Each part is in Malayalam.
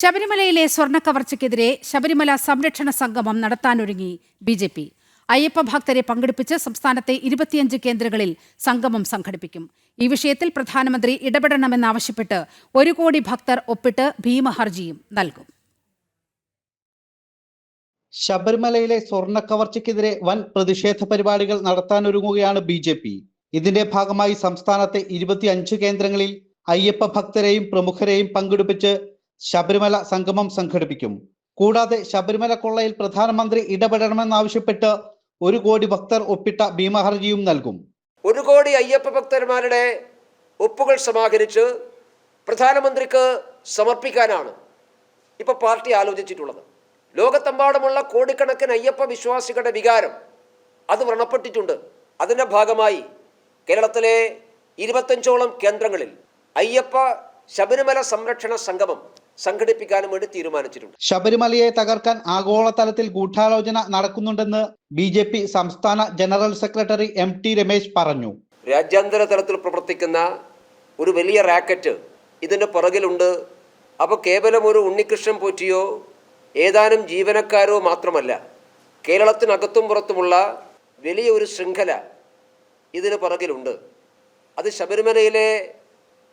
ശബരിമലയിലെ സ്വർണ കവർച്ചയ്ക്കെതിരെ ശബരിമല സംരക്ഷണ സംഗമം നടത്താനൊരുങ്ങി ബി ജെ പി. അയ്യപ്പ ഭക്തരെ പങ്കെടുപ്പിച്ച് സംസ്ഥാനത്തെ ഇരുപത്തിയഞ്ച് കേന്ദ്രങ്ങളിൽ സംഗമം സംഘടിപ്പിക്കും. ഈ വിഷയത്തിൽ പ്രധാനമന്ത്രി ഇടപെടണമെന്നാവശ്യപ്പെട്ട് ഒരു കോടി ഭക്തർ ഒപ്പിട്ട് ഭീമഹർജിയും നൽകും. ശബരിമലയിലെ സ്വർണ കവർച്ചയ്ക്കെതിരെ വൻ പ്രതിഷേധ പരിപാടികൾ നടത്താനൊരുങ്ങുകയാണ് ബി ജെ പി. ഇതിന്റെ ഭാഗമായി സംസ്ഥാനത്തെ ഇരുപത്തിയഞ്ച് കേന്ദ്രങ്ങളിൽ അയ്യപ്പ ഭക്തരെയും പ്രമുഖരെയും പങ്കെടുപ്പിച്ച് ശബരിമല സംഗമം സംഘടിപ്പിക്കും. കൂടാതെ ശബരിമല കൊള്ളയിൽ പ്രധാനമന്ത്രി ഇടപെടണമെന്നാവശ്യപ്പെട്ട് ഒരു കോടി ഭക്തർ ഒപ്പിട്ട ഭീമഹർജിയും നൽകും. ഒരു കോടി അയ്യപ്പ ഭക്തന്മാരുടെ ഒപ്പുകൾ സമാഹരിച്ച് പ്രധാനമന്ത്രിക്ക് സമർപ്പിക്കാനാണ് ഇപ്പൊ പാർട്ടി ആലോചിച്ചിട്ടുള്ളത്. ലോകത്തെമ്പാടുമുള്ള കോടിക്കണക്കിന് അയ്യപ്പ വിശ്വാസികളുടെ വികാരം അത് വ്രണപ്പെട്ടിട്ടുണ്ട്. അതിന്റെ ഭാഗമായി കേരളത്തിലെ ഇരുപത്തഞ്ചോളം കേന്ദ്രങ്ങളിൽ അയ്യപ്പ ശബരിമല സംരക്ഷണ സംഗമം സംഘടിപ്പിക്കാനും വേണ്ടി തീരുമാനിച്ചിട്ടുണ്ട്. ശബരിമലയെ തകർക്കാൻ ആഗോളതലത്തിൽ ഗൂഢാലോചന നടക്കുന്നുണ്ടെന്ന് ബി ജെ പി സംസ്ഥാന general secretary M T Ramesh പറഞ്ഞു. രാജ്യാന്തര തലത്തിൽ പ്രവർത്തിക്കുന്ന ഒരു വലിയ റാക്കറ്റ് ഇതിന്റെ പുറകിലുണ്ട്. അപ്പോൾ കേവലം ഒരു ഉണ്ണികൃഷ്ണൻ പോറ്റിയോ ഏതാനും ജീവനക്കാരോ മാത്രമല്ല കേരളത്തിനകത്തും പുറത്തുമുള്ള വലിയ ഒരു ശൃംഖല ഇതിന് പുറകിലുണ്ട്. അത് ശബരിമലയിലെ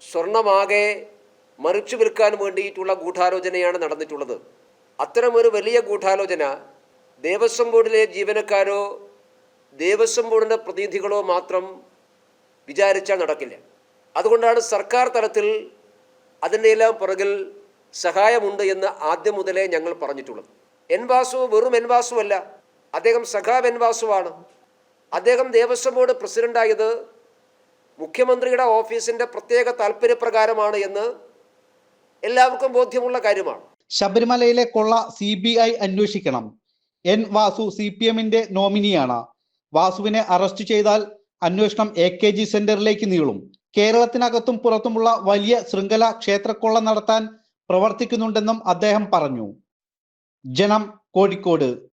സ്വർണമാകെ മറിച്ചു വിൽക്കാൻ വേണ്ടിയിട്ടുള്ള ഗൂഢാലോചനയാണ് നടന്നിട്ടുള്ളത്. അത്തരമൊരു വലിയ ഗൂഢാലോചന ദേവസ്വം ബോർഡിലെ ജീവനക്കാരോ ദേവസ്വം ബോർഡിന്റെ പ്രതിനിധികളോ മാത്രം വിചാരിച്ചാൽ നടക്കില്ല. അതുകൊണ്ടാണ് സർക്കാർ തലത്തിൽ അതിന്റെ എല്ലാം പുറകിൽ സഹായമുണ്ട് എന്ന് ആദ്യം മുതലേ ഞങ്ങൾ പറഞ്ഞിട്ടുള്ളത്. എൻ വാസു വെറും എൻ വാസു അല്ല അദ്ദേഹം സഖാവ് എൻ വാസുവാണ് അദ്ദേഹം ദേവസ്വം ബോർഡ് പ്രസിഡന്റായത് മുഖ്യമന്ത്രിയുടെ ഓഫീസിന്റെ പ്രത്യേക താല്പര്യപ്രകാരമാണ് എന്ന് എല്ലാവർക്കും ബോധ്യമുള്ള കാര്യമാണ്. ശബരിമലയിലെ കൊള്ള സി ബി ഐ അന്വേഷിക്കണം. എൻ വാസു സി പി എമ്മിന്റെ നോമിനിയാണ്. വാസുവിനെ അറസ്റ്റ് ചെയ്താൽ അന്വേഷണം എ കെ ജി സെന്ററിലേക്ക് നീളും. കേരളത്തിനകത്തും പുറത്തുമുള്ള വലിയ ശൃംഖല ക്ഷേത്രക്കൊള്ള നടത്താൻ പ്രവർത്തിക്കുന്നുണ്ടെന്നും അദ്ദേഹം പറഞ്ഞു. ജനം കോഴിക്കോട്.